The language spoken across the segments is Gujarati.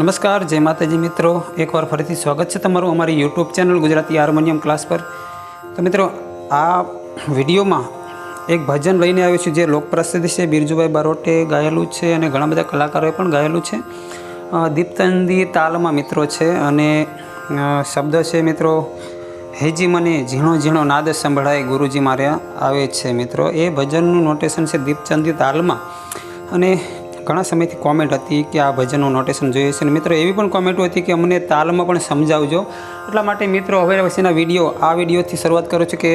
નમસ્કાર, જય માતાજી મિત્રો. એકવાર ફરીથી સ્વાગત છે તમારું અમારી YouTube channel Gujarati harmonium class પર. તો મિત્રો, આ વિડીયોમાં એક ભજન લઈને આવ્યું છું જે લોકપ્રસિદ્ધ છે. બિરજુભાઈ બારોટે ગાયેલું છે અને ઘણા બધા કલાકારોએ પણ ગાયેલું છે. દીપતંદી તાલમાં મિત્રો છે અને શબ્દ છે મિત્રો હેજી મને ઝીણો ઝીણો નાદ સંભળાય ગુરુજી માર્યા આવે છે. મિત્રો, એ ભજનનું નોટેશન છે દીપચંદી તાલમાં. અને ઘણા સમયથી કોમેન્ટ હતી કે આ ભજનનું નોટેશન જોઈએ છે. અને મિત્રો, એવી પણ કોમેન્ટો હતી કે અમને તાલમાં પણ સમજાવજો. એટલા માટે મિત્રો, હવે પછીના વીડિયો આ વિડીયોથી શરૂઆત કરું છું કે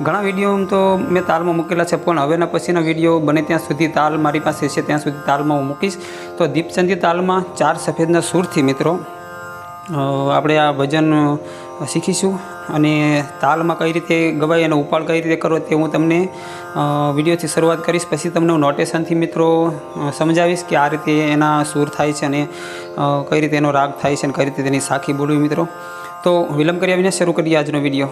ઘણા વીડિયો તો મેં તાલમાં મૂકેલા છે, પણ હવેના પછીના વીડિયો બને ત્યાં સુધી તાલ મારી પાસે છે, ત્યાં સુધી તાલમાં હું મૂકીશ. તો દીપચંદી તાલમાં ચાર સફેદના સૂરથી મિત્રો આપણે આ ભજન શીખીશું અને તાલમાં કઈ રીતે ગવાય અને ઉપાડ કઈ રીતે કરવો તે હું તમને વિડીયોથી શરૂઆત કરીશ. પછી તમને હું નોટેશનથી મિત્રો સમજાવીશ કે આ રીતે એના સૂર થાય છે અને કઈ રીતે એનો રાગ થાય છે અને કઈ રીતે તેની સાખી બોલવી મિત્રો. તો વિલંબ કર્યા વિના શરૂ કરીએ આજનો વીડિયો.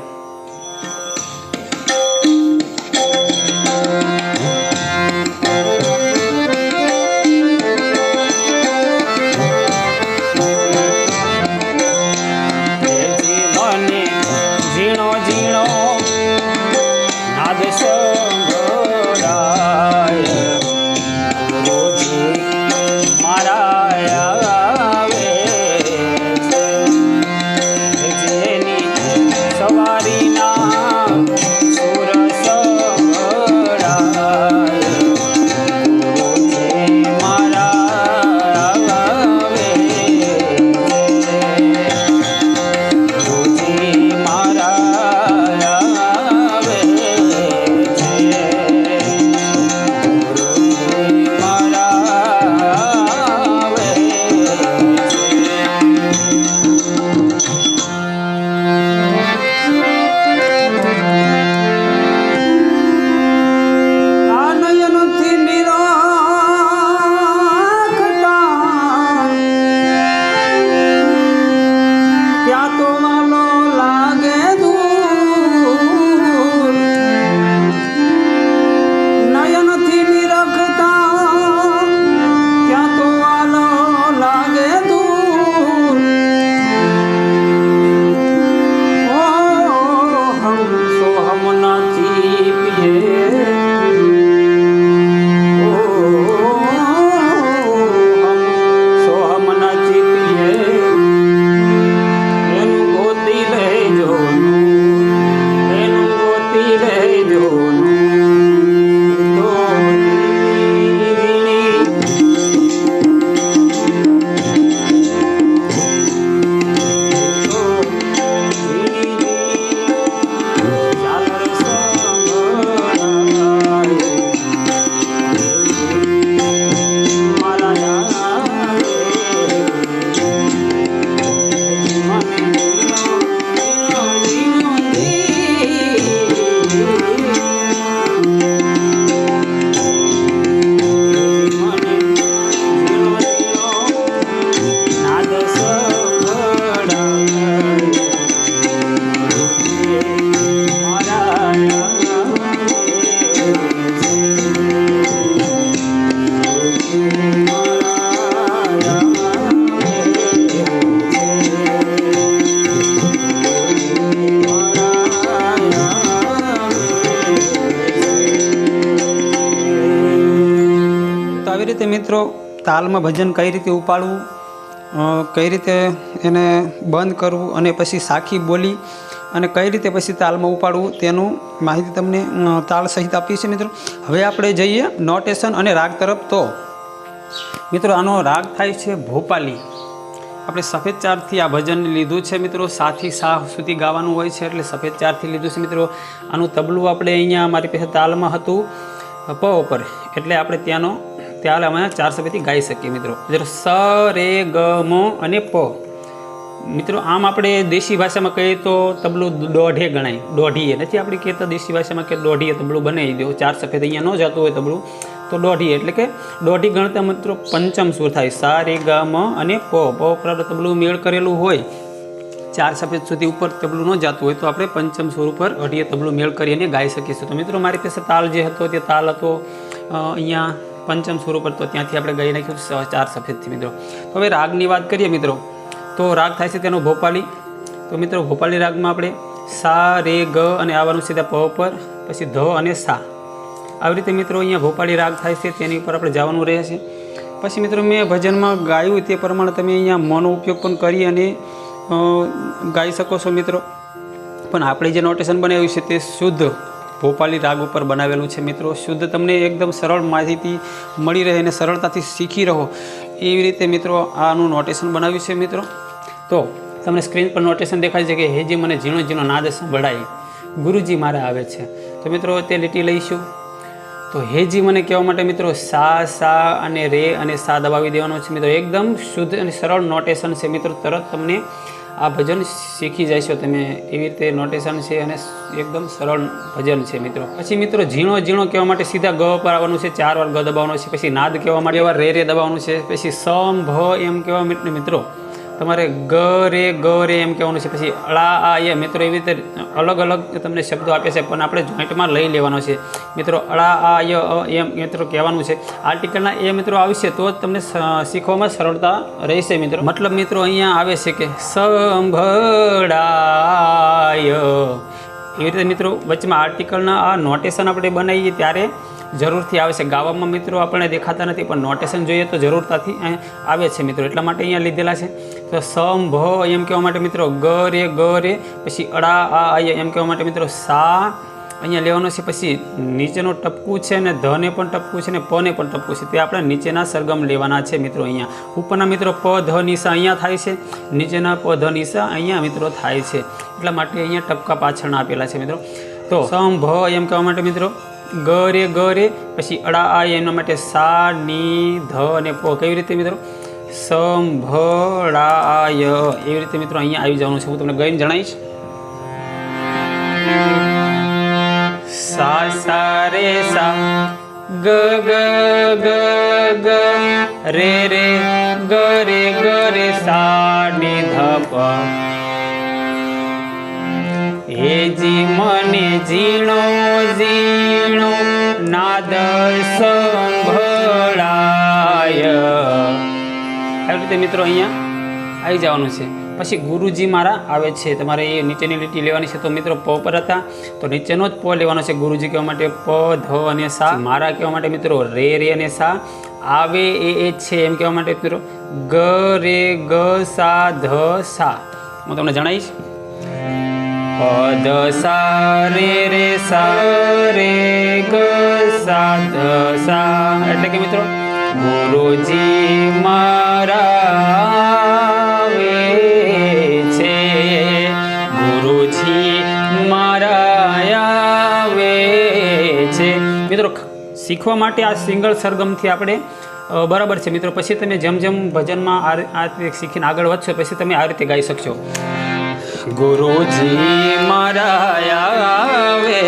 આવી રીતે મિત્રો તાલમાં ભજન કઈ રીતે ઉપાડવું કઈ રીતે એને બંધ કરવું અને પછી સાખી બોલી અને કઈ રીતે પછી તાલમાં ઉપાડવું તેનું માહિતી તમને તાલ સહિત આપીએ છીએ મિત્રો. હવે આપણે જઈએ નોટેશન અને રાગ તરફ તો. મિત્રો આનો રાગ થાય છે ભોપાલી. આપણે સફેદ ચારથી આ ભજન લીધું છે મિત્રો. સાથી સાહ સુધી ગાવાનું હોય છે એટલે સફેદ ચારથી લીધું છે મિત્રો. આનું તબલું આપણે અહીંયા મારી પાસે તાલમાં હતું પ ઉપર. એટલે આપણે ત્યાંનો ત્યાલ અમે ચાર શબ્દથી ગાઈ શકીએ મિત્રો. મિત્રો, સ, રે, ગ, મ અને પ. મિત્રો, આમ આપણે દેશી ભાષામાં કહીએ તો તબલું દોઢે ગણાય. દોઢીએ. નથી આપણે કહેતા દેશી ભાષામાં કે દોઢીએ તબલું બનાવી દો. ચાર સફેદ અહીંયા ન જતું હોય તબલું, તો દોઢી એટલે કે દોઢી ગણતા મિત્રો પંચમ સુર થાય. સા, રે, ગ, મ અને પ. પ તબલું મેળ કરેલું હોય ચાર સફેદ સુધી ઉપર તબલું ન જતું હોય, તો આપણે પંચમ સુર ઉપર અઢીએ તબલું મેળ કરીને ગાઈ શકીશું તો મિત્રો, મારી પાસે તાલ જે હતો તે તાલ હતો અહીંયા પંચમ સ્વરૂપ તો ત્યાંથી આપણે ગાઈ નાખ્યું ચાર સફેદથી, મિત્રો. તો હવે રાગની વાત કરીએ, મિત્રો. તો રાગ થાય છે તેનો ભોપાલી. તો મિત્રો, ભોપાલી રાગમાં આપણે સા, રે, ગ અને આવવાનું સીધા પ પર પછી ધ અને સા. આવી રીતે મિત્રો, અહીંયા ભોપાલી રાગ થાય છે, તેની ઉપર આપણે જવાનું રહે છે. પછી મિત્રો, મેં ભજનમાં ગાયું તે પ્રમાણે તમે અહીંયા મોનો ઉપયોગ પણ કરી અને ગાઈ શકો છો, મિત્રો. પણ આપણે જે નોટેશન બનાવ્યું છે તે શુદ્ધ ભોપાલી રાગ ઉપર બનાવેલું છે મિત્રો. શુદ્ધ તમને એકદમ સરળ માહિતી મળી રહે અને સરળતાથી શીખી રહો. એવી રીતે મિત્રો આનું નોટેશન બનાવ્યું છે મિત્રો. તો તમને સ્ક્રીન પર નોટેશન દેખાય છે કે હેજી મને ઝીણો ઝીણો નાદ સંભળાય. ગુરુજી મારા આવે છે. તો મિત્રો તે લીટી લઈશું. તો હેજી મને કહેવા માટે મિત્રો સા સા અને રે અને સા દબાવી દેવાનો છે. મિત્રો એકદમ શુદ્ધ અને સરળ નોટેશન છે મિત્રો. તરત તમને આ ભજન શીખી જશો તમે એવી રીતે નોટેશન છે અને એકદમ સરળ ભજન છે મિત્રો. પછી મિત્રો ઝીણો ઝીણો કહેવા માટે સીધા ગ પર આવવાનું છે, ચાર વાર ગ દબાવવાનો છે, પછી નાદ કહેવા માટે વાર રે રે દબાવવાનું છે, પછી સમ ભ એમ કહેવા મિત્રો તમારે ગ, રે ગ, રે એમ કહેવાનું છે. પછી અળા, આ એ મિત્રો એવી રીતે અલગ અલગ તમને શબ્દો આપે છે, પણ આપણે જોઈન્ટમાં લઈ લેવાનો છે. મિત્રો અળા, આ, ય એમ મિત્રો કહેવાનું છે. આર્ટિકલના એ મિત્રો આવશે તો જ તમને શીખવામાં સરળતા રહેશે મિત્રો. મતલબ મિત્રો અહીંયા આવે છે કે સંભળાય. એવી રીતે મિત્રો વચમાં આર્ટિકલના આ નોટેશન આપણે બનાવીએ ત્યારે જરૂરથી આવે છે. ગાવામાં મિત્રો આપણને દેખાતા નથી, પણ નોટેશન જોઈએ તો જરૂરતાથી આવે છે મિત્રો. એટલા માટે અહીંયા લીધેલા છે. તો સમ ભ એમ કહેવા માટે મિત્રો ગ રે ગ રે, પછી અડા, આ આય એમ કહેવા માટે મિત્રો સા અહીંયા લેવાનો છે. પછી નીચેનો ટપકું છે ને ધને પણ ટપકું છે ને પને પણ ટપકું છે. તે આપણે નીચેના સરગમ લેવાના છે મિત્રો અહીંયા. ઉપરના મિત્રો પ, ધ, નિશા અહીંયા થાય છે. નીચેના પ, ધ, નિશા અહીંયા મિત્રો થાય છે. એટલા માટે અહીંયા ટપકા પાછળના આપેલા છે મિત્રો. તો સમ ભ એમ કહેવા માટે મિત્રો ગ રે ગ રે, પછી અડા, આ એના માટે સા, ની, ધ અને પ. કેવી રીતે મિત્રો? સંભળાય. એવી રીતે મિત્રો અહીંયા આવી જવાનું છે. હું તમને ગઈને જણાવીશ. સા સા, રે, સા. ગ ગ ગ ગ. રે રે. ગ રે ગ, રે. સા ની ધ પ હે જી, મને ઝીણો ઝીણો. નાદ સંભળાય રીતે મિત્રો અહીંયા આવી જવાનું છે. પછી ગુરુજી મારા આવે છે. તમારે એ નીચેની લીટી લેવાની છે તો મિત્રો પ પર હતા. તો નીચેનો જ પ લેવાનો છે. ગુરુજી કહેવા માટે પ, ધ અને સા. મારા કહેવા માટે મિત્રો રે રે અને સા. આવે એ એ છે એમ કહેવા માટે મિત્રો ગ, રે, ગ, સા, ધ, સા. હું તમને જણાવીશ. પદ સા, રે રે, સા. રે, ગ, સા, ધ, સા. એટલે કે મિત્રો ગુરુજી મારા છે. ગુરુજી મારા છે. મિત્રો, શીખવા માટે આ સિંગલ સરગમથી આપણે બરાબર છે. મિત્રો, પછી તમે જેમ જેમ ભજનમાં આ રીતે શીખીને આગળ વધશો, પછી તમે આ રીતે ગાઈ શકશો. ગુરુજી મારા આવે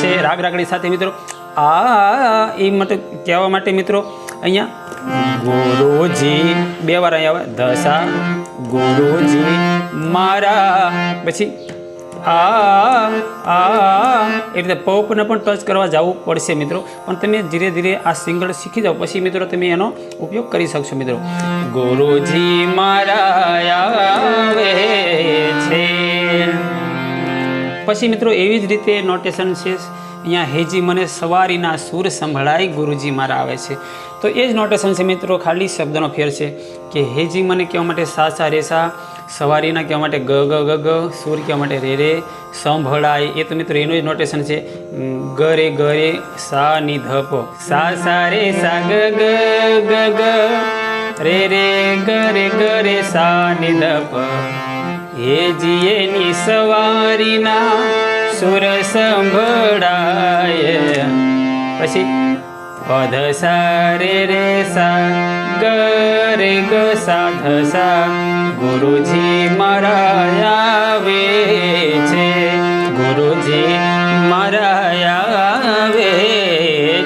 છે. રાગ, રાગડી સાથે મિત્રો, આ એ માટે કહેવા માટે મિત્રો અહીંયા? ગુરુજી, બે વાર અહીંયા આવે. ધસા, ગુરુજી, મારા. પછી, આ આ. એ રીતે પોપને પણ ટચ કરવા જવું પડશે મિત્રો. પણ તમે ધીરે ધીરે આ સિંગલ શીખી જાઓ. પછી મિત્રો તમે એનો ઉપયોગ કરી શકશો મિત્રો. ગુરુજી, મારા છે. પછી મિત્રો એવી જ રીતે નોટેશન છે. અહીંયા હેજી મને સવારીના સૂર સંભળાય ગુરુજી મારા આવે છે. તો એ જ નોટેશન છે મિત્રો, ખાલી શબ્દનો ફેર છે કે હેજી મને કહેવા માટે સા સા રે સા, સવારીના કહેવા માટે ગ ગ ગ ગ, સૂર કહેવા માટે રે રે, સંભળાય. એ તો મિત્રો એનું જ નોટેશન છે. ગ, રે ગ, રે, સા, ની ધ સા સા, રે, સા, ગ ગ ગ ગ, રે રે, ગ રે ગ, રે, સા, ની ધ પ એની સવારીના સુર સંભળાય પછી અધ સા રે રે સા ગ રે ગ સા ધ સા ગુરુજી મારા આવે છે ગુરુજી મારા આવે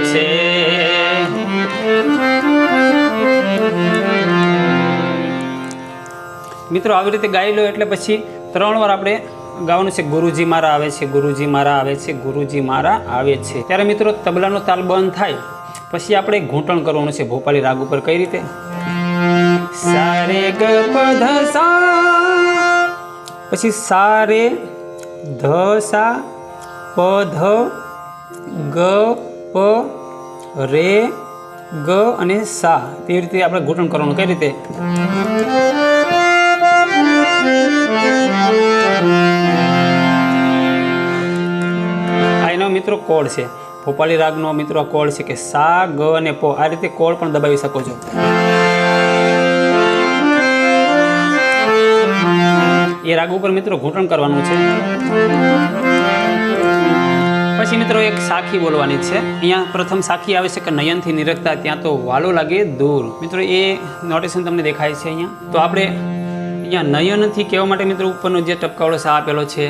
છે મિત્રો આવી રીતે ગાઈ લો એટલે પછી ત્રણ વાર આપણે ગાવાનું છે, ગુરુજી મારા આવે છે, ગુરુજી મારા આવે છે, ગુરુજી મારા આવે છે. ત્યારે મિત્રો તબલાનો તાલ બંધ થાય, પછી આપણે ઘૂંટણ કરવાનું છે, ભોપાલી રાગ ઉપર કઈ રીતે? સારે ગ ધ સા, પછી સારે ધ સા, પ ધ ગ, પ રે ગ અને સા. તેવી રીતે આપણે ઘૂંટણ કરવાનું, કઈ રીતે? મિત્રો કોડ છે. ભોપાલી રાગનો મિત્રો કોળ છે કે સા, ગ અને પો. આ રીતે કોડ પણ દબાવી શકો છો. એ રાગ ઉપર મિત્રો ઘૂંટણ કરવાનું છે. પછી મિત્રો એક સાખી બોલવાની છે. અહીંયા પ્રથમ સાખી આવે છે કે નયનથી નિરખતા, ત્યાં તો વાલો લાગે દૂર. મિત્રો એ નોટેશન તમને દેખાય છે અહીંયા. તો આપણે અહીંયા નયનથી કહેવા માટે મિત્રો ઉપરનો જે ટપકાવડો સા આપેલો છે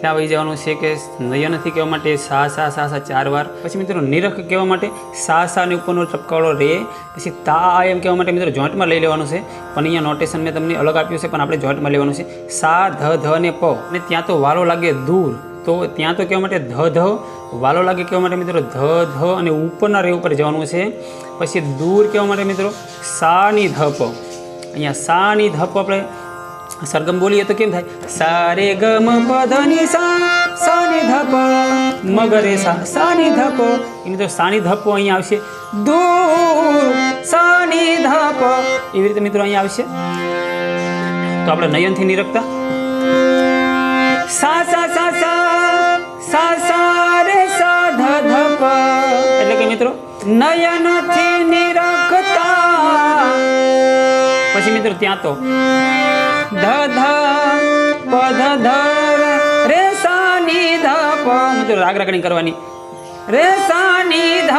ત્યાં વહી જવાનું છે કે નયનથી કહેવા માટે, સા સા સા સા, ચાર વાર. પછી મિત્રો નિરખ કહેવા માટે સા સા ને ઉપરનો ચપકાળો રે. પછી તા આ એમ કહેવા માટે મિત્રો જોઈન્ટમાં લઈ લેવાનું છે. પણ અહીંયા નોટેશન મેં તમને અલગ આપ્યું છે, પણ આપણે જોઈન્ટમાં લેવાનું છે. સા, ધ ધ ને પ. અને ત્યાં તો વાલો લાગે દૂર તો ત્યાં તો કહેવા માટે ધ ધ. વાલો લાગે કહેવા માટે મિત્રો ધ ધ અને ઉપરના રે ઉપર જવાનું છે. પછી દૂર કહેવા માટે મિત્રો સાની ધપ અહીંયા સાની ધપ આપણે સરગમ બોલીએ તો કેમ થાય? સારે ગમ પધની સા, સાની ધપ, મગરે સા, સાની ધપ. એ મિત્રો સાની ધપ અહીંયા આવશે. દૂર સાની ધપ. એવી રીતે મિત્રો અહીંયા આવશે. તો આપણે નયનથી નિરખતા. સા સા સા સા સા સા, રે, સા, ધ, ધપ. એટલે કે મિત્રો, નયનથી નિરખતા. પછી મિત્રો ત્યાં તો ધ કરવાની. રે સા ની ધ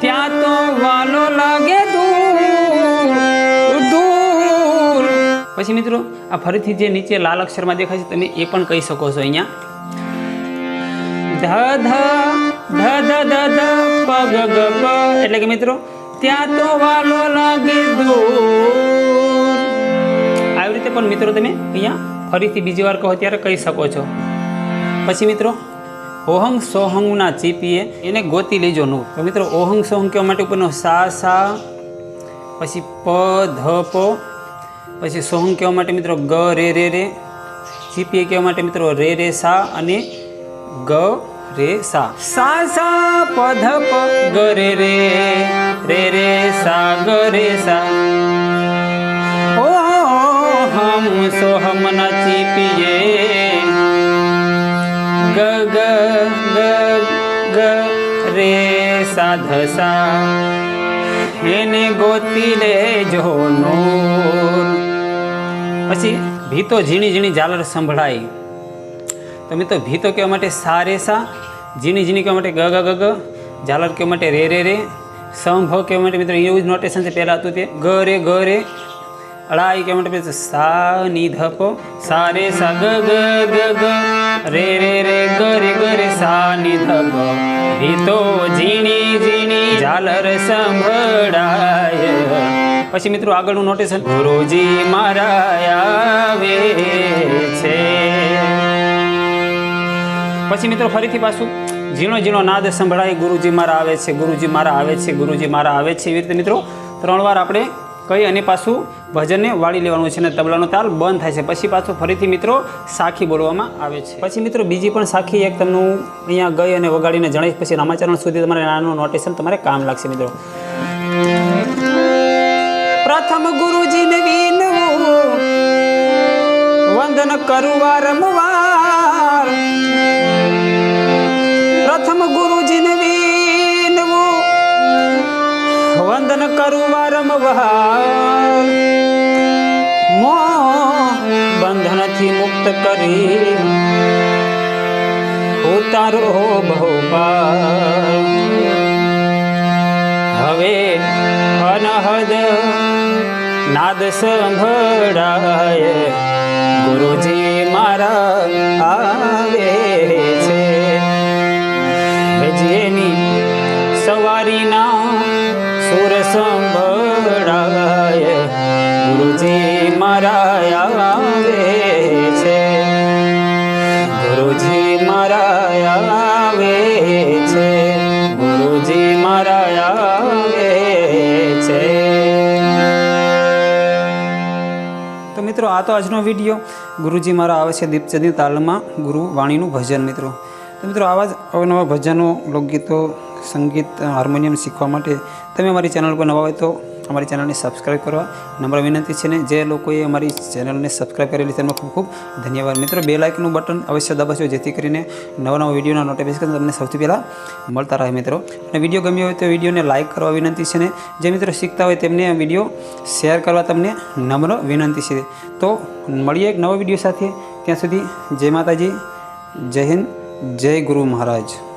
ત્યાં તો વાલો લાગે પછી મિત્રો, આ ફરીથી જે નીચે લાલ અક્ષરમાં દેખાય છે, તમે એ પણ કહી શકો છો અહીંયા. ધ ધ ધ ધ ધ ધ પ, ગ ગ એટલે કે મિત્રો, ત્યાં તો વાલો લાગે દૂર. પણ મિત્રો તમે અહીંયા ફરીથી બીજી વાર કહો ત્યારે કહી શકો છો. પછી મિત્રો, ઓહંગ સોહંગના ચીપીએ એને ગોતી લેજો નું તો મિત્રો, ઓહંગ સોહંગ કહેવા માટે ઉપરનો સા સા, પછી પ, ધ, પ, પછી સોહંગ કહેવા માટે મિત્રો ગ, રે રે રે. ચીપીએ કહેવા માટે મિત્રો રે રે, સા અને ગ, રે, સા. સા સા, પ, ધ, પ, ગ, રે રે. રે રે, સા, ગ, રે, સા. હમ સોહમ ન ચીપીએ. ગ ગ ગ ગ, રે, સાધ ધ સા. એને ગોતી લેજો નૂર. પછી ભીતો ઝીણી ઝીણી ઝાલર સંભળાય. તમે તો ભીતો કહેવા માટે સા, રે, સા. ઝીણી ઝીણી કહેવા માટે ગ ગ ગ ગ. ઝાલર કહેવા માટે રે રે રે. સંભ કહેવા માટે મિત્રો, એવું જ નોટેશન છે પહેલાં હતું તે. ગ, રે ગ, રે. અળાઈ કહેવા માટે પછી સા ની ધપ સા રે સા ગ ગ ગ. ગ રે રે રે, ગ રે ગ, રે સા ની ધપ ભીતો ઝીણી ઝીણી ઝાલર સંભળાય. પછી મિત્રો આગળનું નોટેશન ગુરુજી મારા આવે છે. પછી મિત્રો ફરીથી પાછું. ઝીણો ઝીણો નાદ સંભળાય ગુરુજી મારા આવે છે, ગુરુજી મારા આવે છે, ગુરુજી મારા આવે છે. એવી રીતે મિત્રો ત્રણ વાર આપણે કહી અને પાછું ભજનને વાળી લેવાનું છે અને તબલાનો તાલ બંધ થાય છે. પછી પાછું ફરીથી મિત્રો સાખી બોલવામાં આવે છે. પછી મિત્રો બીજી પણ સાખી એક તમને અહીંયા ગઈ અને વગાડીને જણાવીશ. પછી રામાચરણ સુધી તમારે નાનું નોટેશન તમારે કામ લાગશે મિત્રો. પ્રથમ ગુરુજીને વિનવું, વંદન કરું વારંવાર. કરું વારંવાર મોહ બંધનથી મુક્ત કરી ઉતારો ભોપા હવે અનહદ નાદ સંભળાય. ગુરુજી મારા આવે છે. જેની સવારીના ગુરુજી મારા આવે છે. ગુરુજી મારા આવે છે. ગુરુજી મારા આવે છે. તો મિત્રો, આ તો આજનો વીડિયો. ગુરુજી મારા આવે છે દીપચંદની તાલમાં. ગુરુ વાણીનું ભજન, મિત્રો. તો મિત્રો, આવા જ અવનવા ભજનો, લોકગીતો, સંગીત, હાર્મોનિયમ શીખવા માટે તમે અમારી ચેનલ પર નવા હોય તો અમારી ચેનલને સબસ્ક્રાઈબ કરવા નમ્ર વિનંતી છે ને જે લોકોએ અમારી ચેનલને સબસ્ક્રાઈબ કરેલી તેમનો ખૂબ ખૂબ ધન્યવાદ. મિત્રો, બે લાઇકનું બટન અવશ્ય દબાવજો, જેથી કરીને નવા નવા વિડીયોના નોટિફિકેશન તમને સૌથી પહેલાં મળતા રહે મિત્રો. અને વીડિયો ગમ્યો હોય તો વિડીયોને લાઇક કરવા વિનંતી છે ને જે મિત્રો શીખતા હોય તેમને વીડિયો શેર કરવા તમને નમ્ર વિનંતી છે. તો મળીએ એક નવો વીડિયો સાથે. ત્યાં સુધી જય માતાજી, જય હિન્દ, જય ગુરુ મહારાજ.